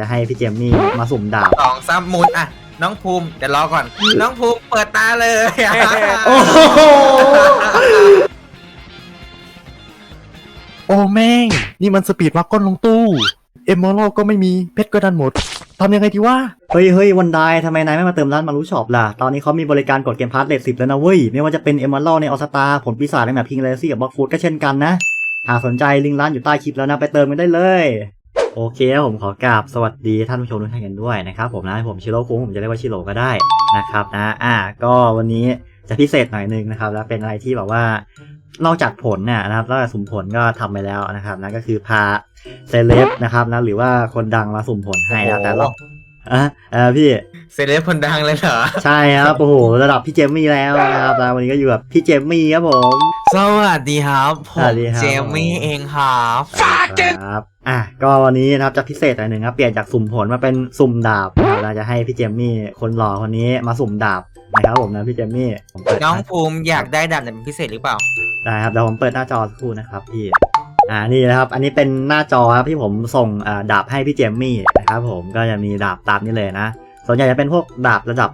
จะให้พี่เจมมี่มาสุ่มดาบสองสามหมุนอะ น้องภูมิเดี๋ยวรอก่อน น้องภูมิเปิดตาเลยโอ้โหโอ้แม่ง นี่มันสปีดวักก้นลงตู้เอมเมอรัลก็ไม่มีเพชรก็ดันหมดทำยังไงดีวะเฮ้ยเฮ้ยวันไดทำไมนายไม่มาเติมร้านมารู้ช็อปล่ะ ตอนนี้เขามีบริการกดเกมพาร์ทเลทสิบแล้วนะเว้ย ไม่ว่าจะเป็นเอม r ร l ในออสตาผลปีศาจในแบบพิงเลซี่กับบล็อกฟูดก็เช่นกันนะหากสนใจลิงก์ร้านอยู่ใต้คลิปแล้วนะไปเติมกันได้เลย โอเคครับผมขอกราบสวัสดีท่านผู้ชมทุกท่านกันด้วยนะครับผมนะผมชิโร่คุ้งผมจะเรียกว่าชิโร่ก็ได้นะครับนะอ่าก็วันนี้จะพิเศษหน่อยนึงนะครับ แล้วเป็นอะไรที่แบบว่านอกจากผลเนี่ยนะครับนอกจากสุ่มผลก็ทำไปแล้วนะครับนะก็คือพาเซเลบนะครับนะหรือว่าคนดังมาสุ่มผลให้นะแต่เรา อะเออพี่เซเลบคนดังเลยเหรอ ใช่ครับโอ้โหระดับพี่เจมมี่แล้วนะครับแล้ววันนี้ก็อยู่กับพี่เจมมี่ครับผม สวัสดีครับผสวัมสดีครับ เจมี่เองครับครับอะก็วันนี้นะครับจะพิเศษหน่อยหนึ่งครับเปลี่ยนจากสุ่มผลมาเป็นสุ่มดาบนะครับเราจะให้พี่เจมมี่คนหล่อคนนี้มาสุ่มดาบนะครับผมนะพี่เจมมี่ผมเปิดน้องภูมิอยากได้ดาบไหนเป็นพิเศษหรือเปล่า ได้ครับเดี๋ยวผมเปิดหน้าจอสักครู่นะครับพี่ อ่านี่นะครับ อันนี้เป็นหน้าจอครับที่ผมส่งอ่าดาบให้พี่เจมมี่นะครับผมก็จะมีดาบตามนี้เลยนะ ส่วนใหญ่จะเป็นพวกดาบระดับ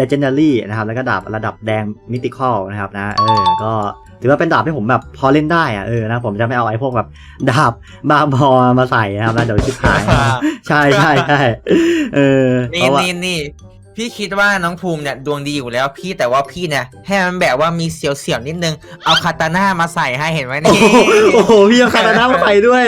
legendary นะครับแล้วก็ดาบระดับแดง mythical นะครับนะเออก็ถือว่าเป็นดาบที่ผมแบบพอเล่นได้อะเออนะผมจะไม่เอาไอ้พวกแบบดาบบ้าบอมาใส่นะครับนะเดี๋ยวชิบหายนะครับใช่ใช่ใช่เออเพนี่ราะว่านี่นี่ พี่คิดว่าน้องภูมิเนี่ยดวงดีอยู่แล้วพี่แต่ว่าพี่เนี่ยให้มันแบบว่ามีเสียวๆนิดนึงเอาคาตาน่ามาใส่ให้เห็นไหมโอ้นี่ โหโอ้โหพี่เอาคาตาน่ามาใส่ด้วย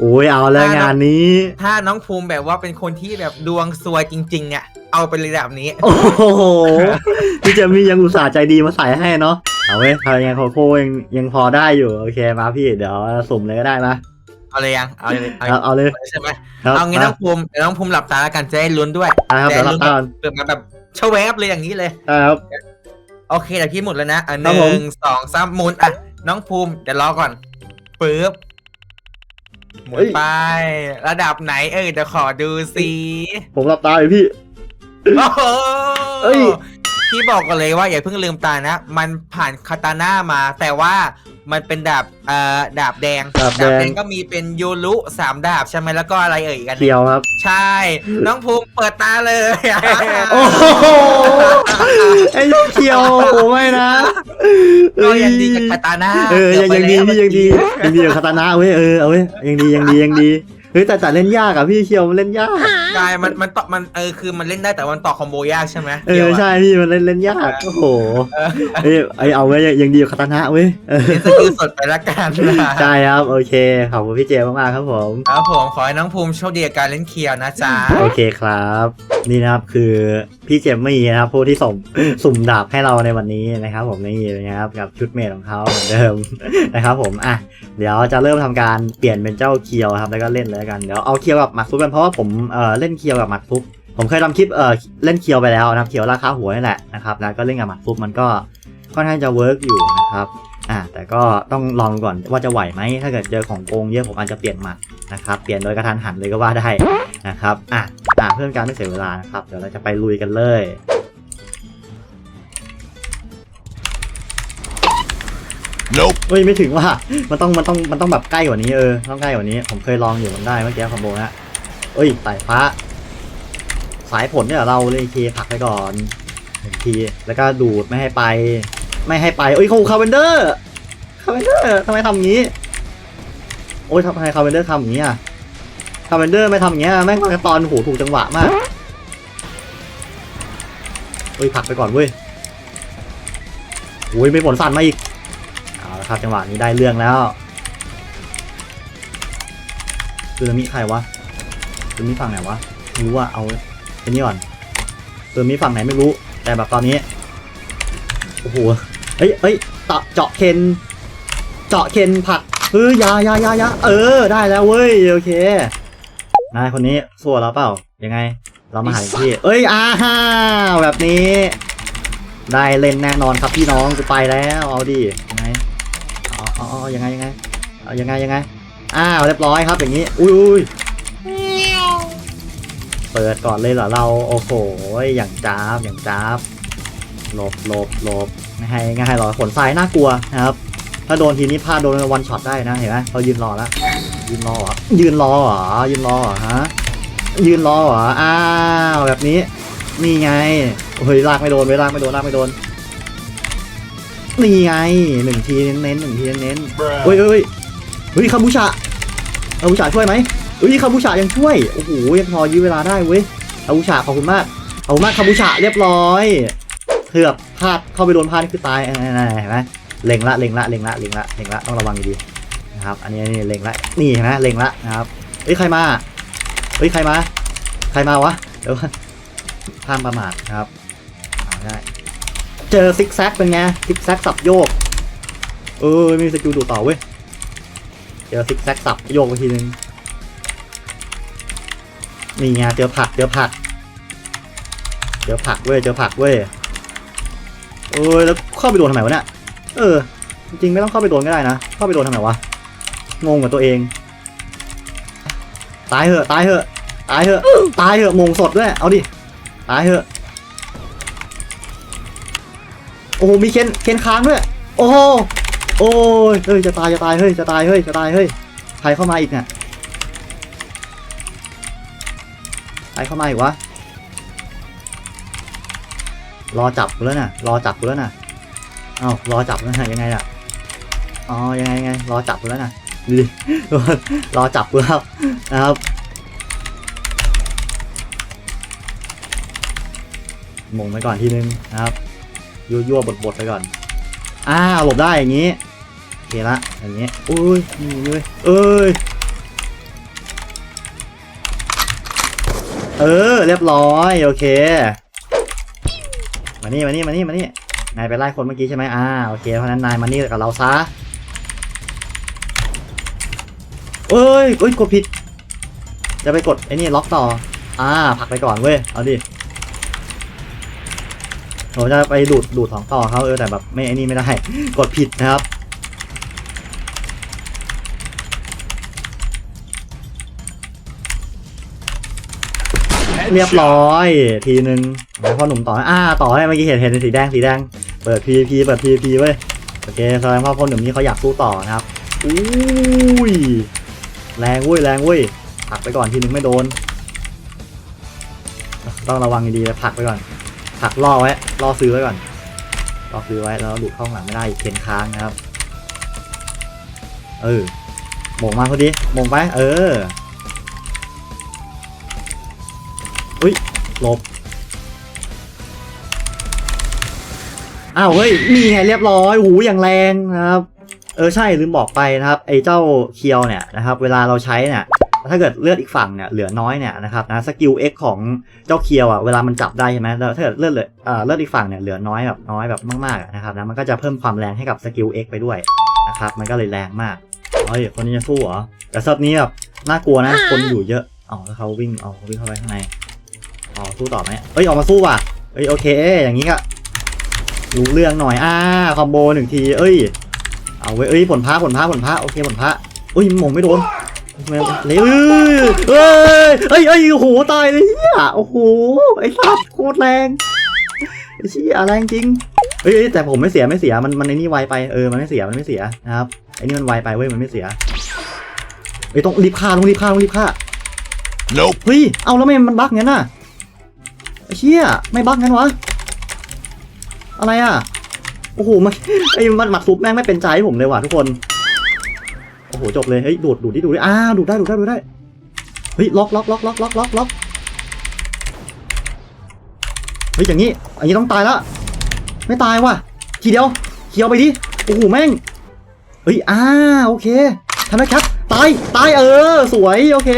โอ้ยเอาแล้วงานนี้ ถ้าน้องภูมิแบบว่าเป็นคนที่แบบดวงซวยจริง ๆ เนี่ย เอาไปเลยแบบนี้ โอ้โห พี่เจมี่ยังอุตส่าห์ใจดีมาใส่ให้เนาะ เอาเว้ยทำยังโคโค่ยังยังพอได้อยู่ โอเคมาพี่ เดี๋ยวสุ่มเลยก็ได้มา เอาเลยยังเอาเลยเอาเอาเอาเลยใช่ไหมครับเอางี้มาน้องภูมิเดี๋ยวน้องภูมิหลับตาแล้วกันจะได้ลุ้นด้วยอะครับจะเดี๋ยวได้รับลุ้นตาเปิดมาแบบชะแวบเลยอย่างนี้เลยอะครับ โอเคเดี๋ยวพี่หมดแล้วนะอะหครับนึ่ผมงสองสามหมุนอะน้องภูมิเดี๋ยวรอก่อนปึ๊บหมุนไป ระดับไหนเอ้ยเดี๋ยวขอดูสิผมรับตาเลยพี่ โอ้โหเอ้ย พี่บอกกันเลยว่าอย่าเพิ่งลืมตานะ มันผ่านคาตาน่ามา แต่ว่า มันเป็นดาบเอ่อดาบแดงดาบแดง ก็มีเป็นยูรุสามดาบใช่ไหมแล้วก็อะไรเอ่ยอีกอันหนึ่งเขียวครับ ใช่ น้องภูมิเปิดตาเลยโอ้โหไอ้เขียวโอ้ไม่นะก็ยังดีกับคาตาน่าเออยังยังดีพี่ยังดียังดีกับคาตานะเว้ยเออเอาเว้ยยังดียังดียังดี เฮ้ยแต่แต่เล่นยากอะพี่เขียวมันเล่นยากใช่มันมันต่อมันเออคือมันเล่นได้แต่มันต่อคอมโบยากใช่ไหมเออใช่พี่มันเล่นเล่นยากโอ้โหเออเอ้ยไอเอาไว้ยยังดีกับคาตานะเว้ยเออเล่นสกิลสดไปละกันนะใช่ครับโอเคขอบคุณพี่เจมากๆครับผม ครับผมขอให้น้องภูมิโชคดีกับการเล่นเคียวนะจ๊ะโอเคครับ นี่นะครับคือพี่เจมมี่นะครับผู้ที่ส่งสุ่มดาบให้เราในวันนี้นะครับ ผมนี่นะครับกับชุดเมดของเขาเหมือนเดิมนะครับผมอะเดี๋ยวจะเริ่มทำการเปลี่ยนเป็นเจ้าเคียวครับแล้วก็เล่นเลยกันเดี๋ยวเอาเคียวกับหมัดฟุกกันเพราะว่าผมเอ่อเล่นเคียวกับหมัดฟุกผมเคยทำคลิปเอ่อเล่นเคียวไปแล้วนะครับเคียวราคาหัวนี่แหละนะครับแล้วก็เล่นกับหมัดฟุกมันก็ค่อนข้างจะเวิร์กอยู่นะครับอะแต่ก็ต้องลองก่อนว่าจะไหวไหมถ้าเกิดเจอของโกงเยอะผมอาจจะเปลี่ยนหมัด นะครับ เปลี่ยนโดยกระทันหันเลยก็ว่าได้นะครับอะอ่าเพื่อเป็นการไม่เสียเวลานะครับ เดี๋ยวเราจะไปลุยกันเลย Nope เฮ้ยไม่ถึงว่ามันต้องมันต้องมันต้องแบบใกล้กว่านี้เออต้องใกล้กว่านี้ ผมเคยลองอยู่มันได้เมื่อกี้คอมโบนะเอ้ยสายฟ้า สายผลเนี่ยเราเลยเคผลักไปก่อนหนึ่งทีแล้วก็ดูดไม่ให้ไป ไม่ให้ไปเอ้ยเขาคาเวนเดอร์คาเวนเดอร์ทำไมทำอย่างนี้ โอ้ยทำไมคาเวนเดอร์ทำอย่างนี้อะคาเวนเดอร์ไม่ทำอย่างเงี้ยแม่งตอนหูถูกจังหวะมากเฮ้ยผักไปก่อนเว้ยโอ้ยไม่ผลสั่นมาอีกเอาละครับจังหวะนี้ได้เรื่องแล้วคือมีใครวะคือมีฝั่งไหนวะรู้ว่าเอาเป็นนี่ก่อนคือมีฝั่งไหนไม่รู้ แต่แบบตอนนี้โอ้โหเฮ้ยเฮ้ยเจาะเจาะเคน เจาะเคนผัก เฮ้ยอยายายายาเออ ได้แล้วเว้ย โอเคนายคนนี้สู้เราเปล่า ยังไง เรามาหาอีกที่ เอ้ยอ้าแบบนี้ ได้เล่นแน่นอนครับพี่น้องกูไปแล้ว เอาดิยังไงอ๋ออ๋ออ๋อยังไงยังไงเอายังไงยังไง อ้าวเรียบร้อยครับอย่างนี้อุ้ยอุ้ยเปิดก่อนเลยเหรอเรา โอ้โห อย่างจ้าบอย่างจ้าบหลบหลบหลบไม่ให้ง่ายหรอขนทรายน่ากลัวนะครับ ถ้าโดนทีนี้พลาดโดนวันช็อตได้นะเห็นไหมเขายืนรอแล้วยืนรอเหรอยืนรอเหรอยืนรอเหรอฮะยืนรอเหรออ้าวแบบนี้นี่ไงเฮ้ยลากไม่โดนเว้ยลากไม่โดนลากไม่โดนนี่ไงหนึ่งทีเน้นหนึ่งทีเน้นเฮ้ยเฮ้ยเฮ้ยคาบูชาคาบูชาช่วยไหมเฮ้ยคาบูชายังช่วยโอ้โหยังพอยื้อเวลาได้เว้ยคาบูชาขอบคุณมากขอบคุณมากคาบูชาเรียบร้อยเถือบพลาดเข้าไปโดนพลาดนี่คือตายเห็นไหม เล็งละเล็งละเล็งละเล็งละเล็งละต้องระวังดีนะครับ อันนี้นนี้เล็งละนี่เห็นไหมเล็งละนะครับเฮ้ยใครมาเฮ้ยใครมา ใครมาวะเดี๋ยวห้ามประมาทนะครับเอาได้เจอซิกแซกเป็นไงซิกแซกสับโยกเออมีสกิลดูดต่อเว้ยเจอซิกแซกสับโยกไปทีนึงนี่ไงเจอผักเจอผักเจอผักเว้ยเจอผักเว้ยเออแล้วเข้าไปโดนทำไมวะเนี่ย เออ จริงไม่ต้องเข้าไปโดนก็ได้นะ เข้าไปโดนทำไมวะ งงกับตัวเอง ตายเหอะ ตายเหอะ ตายเหอะ ตายเหอะมงสดด้วย เอาดิ ตายเหอะ โอ้โหมีเคนเคนค้างด้วย โอ้โหโอ้ยเฮ้ย จะตาย จะตาย เฮ้ย จะตาย เฮ้ย จะตาย เฮ้ย ใครเข้ามาอีกเนี่ยใครเข้ามาอีกวะ รอจับกูแล้วน่ะ รอจับกูแล้วน่ะ เอารอจับแล้วน่ะยังไงล่ะอ๋อยังไงยังไงรอจับกูแล้วนะดูดิรอจับกูแล้วนะครับมงไปก่อนทีนึงนะครับยั่วยั่วบดบดไปก่อนอ้าหลบได้อย่างนี้โอเคละอย่างนี้อุ้ยนี่เลยเอ้ยเออเรียบร้อยโอเคมานี่มานี่มานี่มานี่ นายไปไล่คนเมื่อกี้ใช่ไหมอ่าโอเคเพราะนั้นนายมานี่กับเราซะเอ้ยเอ้ยกดผิดจะไปกดไอ้นี่ล็อกต่อ อ่าผลักไปก่อนเว้ยเอาดิผมจะไปดูดดูดของต่อเขาเออแต่แบบไม่ไอ้นี่ไม่ได้กดผิดนะครับเรียบร้อยทีนึงแล้วพอหนุ่มต่ออ่าต่อให้เมื่อกี้เห็นเห็นสีแดงสีแดง เปิด PVP เปิด PVP เว้ยโอเคแสดงว่าพ่อหนุ่มนี้เขาอยากสู้ต่อนะครับอุ้ยแรงเว้ยแรงเว้ยผลักไปก่อนทีนึงไม่โดน ต้องระวังดีๆผลักไปก่อนผลักล่อไว้ล่อซื้อไว้ก่อนล่อซื้อไว้แล้วดูดเข้างหลังไม่ได้อีกเข็นค้างนะครับ เออโมงมาพอดีโมงไป เอออุ้ยหลบ อ้าวเฮ้ยนี่ไงเรียบร้อยหูอย่างแรงนะครับ เออใช่ลืมบอกไปนะครับ ไอ้เจ้าเคียวเนี่ยนะครับ เวลาเราใช้เนี่ยถ้าเกิดเลือดอีกฝั่งเนี่ยเหลือน้อยเนี่ยนะครับนะสกิล X ของเจ้าเคียวอะเวลามันจับได้ใช่ไหมแล้วถ้าเกิดเลือดเหลือเอ่อเลือดอีกฝั่งเนี่ยเหลือน้อยแบบน้อยแบบมากๆอะนะครับนะมันก็จะเพิ่มความแรงให้กับสกิล X ไปด้วยนะครับมันก็เลยแรงมากเฮ้ยคนนี้จะสู้เหรอแต่เซิร์ฟนี้แบบน่ากลัวนะคนอยู่เยอะอ๋อแล้วเขาวิ่งอ๋อเขาวิ่งเข้าไปข้างในอ๋อสู้ต่อไหมเอ้ยออกมาสู้ว่ะเอ้ยโอเค อย่างนี้ก็ รู้เรื่องหน่อยอ่าคอมโบหนึ่งที เอ้ย เอาไว้ยเอ้ยผลพระผลพระผลพระโอเคผลพระอุ้ยหมงไม่โดนเลยเอ้ยเอ้ยเอ้ยเอ้ยโอ้โหตายเลยเฮียโอ้โหไอ้สัตว์โคตรแรงไอ้เชี่ยแรงจริงเอ้ยเอ้ยแต่ผมไม่เสียไม่เสียมันมันไอ้นี่ไวไปเออมันไม่เสียมันไม่เสียนะครับไอ้นี่มันไวไปเว้ยมันไม่เสียเอ้ยต้องรีบฆ่าต้องรีบฆ่าต้องรีบฆ่า Nope เฮ้ยเอาแล้วไม่มันบั๊กงั้นน่ะไอ้เชี่ยไม่บั๊กงั้นวะ อะไรอะ โอ้โหมันไอ้มันหมักซุปแม่งไม่เป็นใจให้ผมเลยว่ะทุกคน โอ้โหจบเลย เฮ้ยดูดดูดดิดูดิอ้าวดูดได้ดูดได้ดูดได้ เฮ้ยล็อกล็อกล็อกล็อกล็อกล็อกล็อกเฮ้ยอย่างนี้อันนี้ต้องตายล้วไม่ตายว่ะ ทีเดียวเคียวไปดิ โอ้โหแม่ง เฮ้ยอ้าโอเคทำได้ครับ ตาย ตายเออ สวยโอเค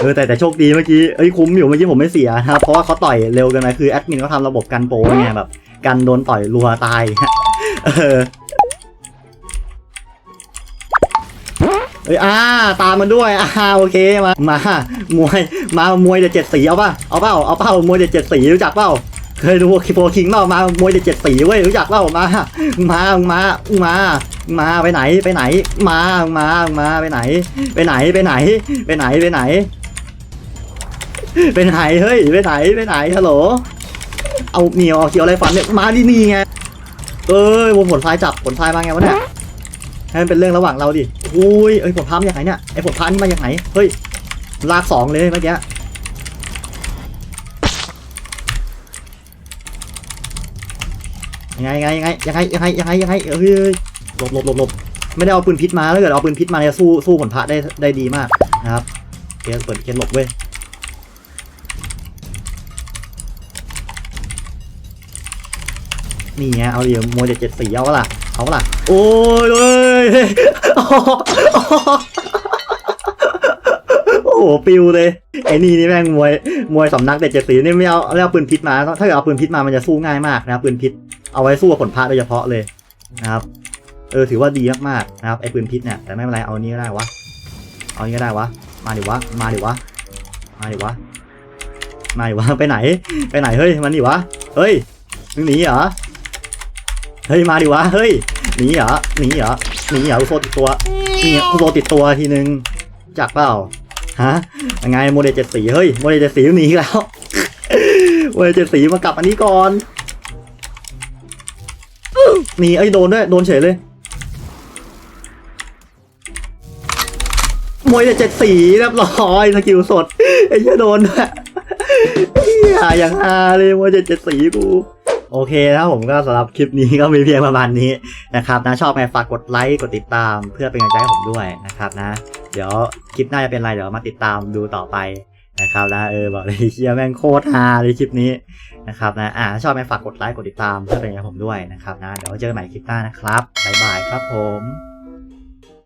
เออแต่แต่โชคดีเมื่อกี้เอ้ยคุ้มอยู่เมื่อกี้ผมไม่เสียนะครับเพราะว่าเขาต่อยเร็วเกันไปคือแอดมินเขาทำระบบกันโปรไงแบบ กันโดนต่อยรัวตายเออเอ้ยอ่าตามมันด้วยอ่าโอเคมามามวยมามวยเด็ดเจ็ดสีเอาป่ะเอาเปล่าเอาเปล่ามวยเด็ดเจ็ดสีรู้จักเปล่าเคยดูคิโปคิงเปล่ามามวยเด็ดเจ็ดสีเว้ยรู้จักเปล่ามามามามามาไปไหนไปไหน มามามาไปไหน ไปไหนไปไหน ไปไหนไปไหน ไปไหนเฮ้ยไปไหนไปไหนฮัลโหล เอาเหนียวเอาเขียวอะไรฝันเนี่ยมาที่นี่ไงเอ้ยวงผลพายจับผลพายมาไงวะเนี่ยให้มันเป็นเรื่องระหว่างเราดิอุ้ยเอ้ยผลพามาอย่างไงเนี่ยไอ้ผลพานี่มาอย่างไรเฮ้ยลากสองเลยเมื่อกี้ยังไงยังไงยังไงยังไงยังไงยังไงเฮ้ยหลบหลบหลบหลบไม่ได้เอาปืนพิษมาแล้วเกิดเอาปืนพิษมาเนี่ยสู้สู้ผลพระได้ได้ดีมากนะครับเกสเปิดเคสหลบเว้ย นี่ไงเอาเดี๋ยวมวยเจ็ดเจ็ดสีเอาปะล่ะเอาปะล่ะ โอ้ยเยโอ้โหปิวเลยไอ้นี่นี่แม่งมวยมวยสำนักเด็ดเจ็ดสีนี่ไม่เอาไม่เอาปืนพิษมาถ้าเกิดเอาปืนพิษมามันจะสู้ง่ายมากนะครับปืนพิษเอาไว้สู้กับผลพระโดยเฉพาะเลยนะครับเออถือว่าดีมากๆนะครับไอ้ปืนพิษเนี่ยแต่ไม่เป็นไรเอาอันนี้ก็ได้วะเอาอันนี้ก็ได้วะมาดิวะมาดิวะมาดิวะมาดิวะไปไหน ไปไหนเฮ้ยมันดิวะเฮ้ยมึงหนีเหรอ เฮ้ยมาดิวะเฮ้ยหนีเหรอหนีเหรอหนีเหรอกูโซติดตัวนี่กูโซติดตัวทีนึงจักเปล่าฮะยังไงโมเดลเจ็ดสีเฮ้ยโมเดลเจ็ดสีหนีอีกแล้วโมเดลเจ็ดสีมากลับอันนี้ก่อนหนีเอ้ยโดนด้วยโดนเฉยเลยมวยเจ็ดสีเรียบร้อยสกิลสดไอ้เหี้ยโดนด้วยเหี้ยอย่างฮาเลยมวยเจ็ดสีกู โอเคนะผมก็สำหรับคลิปนี้ก็มีเพียงประมาณนี้นะครับนะชอบไงฝากกดไลค์กดติดตามเพื่อเป็นกำลังใจให้ผมด้วยนะครับนะ เดี๋ยวคลิปหน้าจะเป็นอะไรเดี๋ยวมาติดตามดูต่อไปนะครับนะเออบอกเลยเชียแม่งโคตรฮาเลยคลิปนี้นะครับนะอ่าชอบไหมฝากกดไลค์กดติดตามเพื่อเป็นกำลังใจผมด้วยนะครับนะเดี๋ยวเจอกันใหม่คลิปหน้านะครับบ๊ายบายครับผม